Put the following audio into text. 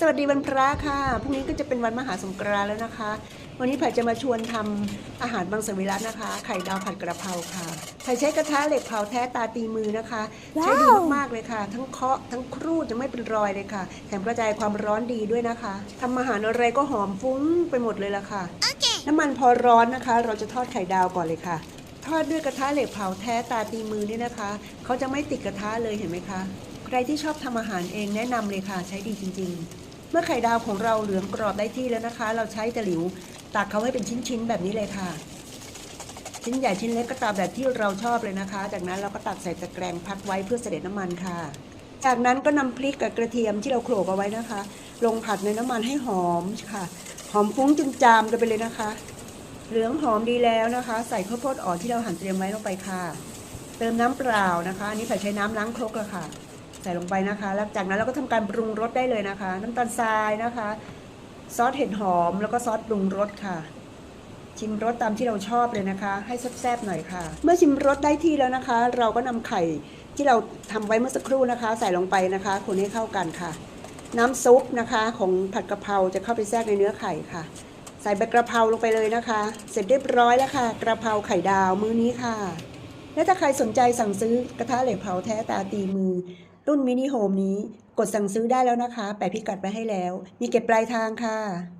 สวัสดีวันพระค่ะพรุ่งนี้ก็จะเป็นวันมหาสงกรานต์แล้วนะคะ วันนี้ไผ่จะมาชวนทำอาหารบางสวิรัตนะคะ ไข่ดาวผัดกระเพราค่ะไผ่ใช้กระทะเหล็กเผาแท้ตาตีมือนะคะ ใช้ดีมากๆเลยค่ะ ทั้งเคาะทั้งครูดจะไม่เป็นรอยเลยค่ะ แถมกระจายความร้อนดีด้วยนะคะทำอาหารอะไรก็หอมฟุ้งไปหมดเลยละค่ะน้ำมันพอร้อนนะคะ เราจะทอดไข่ดาวก่อนเลยค่ะทอดด้วยกระทะเหล็กเผาแท้ตาตีมือเนี่ยนะคะ เขาจะไม่ติดกระทะเลยเห็นไหมคะ ใครที่ชอบทำอาหารเองแนะนำเลยค่ะ ใช้ดีจริง ๆ เมื่อไข่ดาวของเราเหลืองกรอบได้ที่แล้วนะคะ เราใช้ตะหลิวตักเขาให้เป็นชิ้นๆแบบนี้เลยค่ะ ชิ้นใหญ่ชิ้นเล็กก็ตามแบบที่เราชอบเลยนะคะ จากนั้นเราก็ตักใส่ตะแกรงพักไว้เพื่อเสด็จน้ำมันค่ะ จากนั้นก็นำพริกกับกระเทียมที่เราโขลกเอาไว้นะคะ ลงผัดในน้ำมันให้หอมค่ะ หอมฟุ้งจนจามกันไปเลยนะคะ เหลืองหอมดีแล้วนะคะ ใส่ข้าวโพดอ่อนที่เราหั่นเตรียมไว้ลงไปค่ะ เติมน้ำเปล่านะคะ อันนี้ใส่ใช้น้ำล้างครกแล้วค่ะ ใส่ลงไปนะคะ แล้วจากนั้นเราก็ทำการปรุงรสได้เลยนะคะ น้ำตาลทรายนะคะ ซอสเห็ดหอมแล้วก็ซอสปรุงรสค่ะ ชิมรสตามที่เราชอบเลยนะคะ ให้แซ่บๆหน่อยค่ะ เมื่อชิมรสได้ที่แล้วนะคะ เราก็นำไข่ที่เราทำไว้เมื่อสักครู่นะคะ ใส่ลงไปนะคะคนให้เข้ากันค่ะ น้ำซุปนะคะของผัดกะเพราจะเข้าไปแทรกในเนื้อไข่ค่ะ ใส่ใบกระเพราลงไปเลยนะคะ เสร็จเรียบร้อยแล้วค่ะ กระเพราไข่ดาวมื้อนี้ค่ะและถ้าใครสนใจสั่งซื้อกระทะเหล็กเผาแท้ตาตีมือ รุ่นมินิโฮมนี้กดสั่งซื้อได้แล้วนะคะ แปะพิกัดไปให้แล้ว มีเก็บปลายทางค่ะ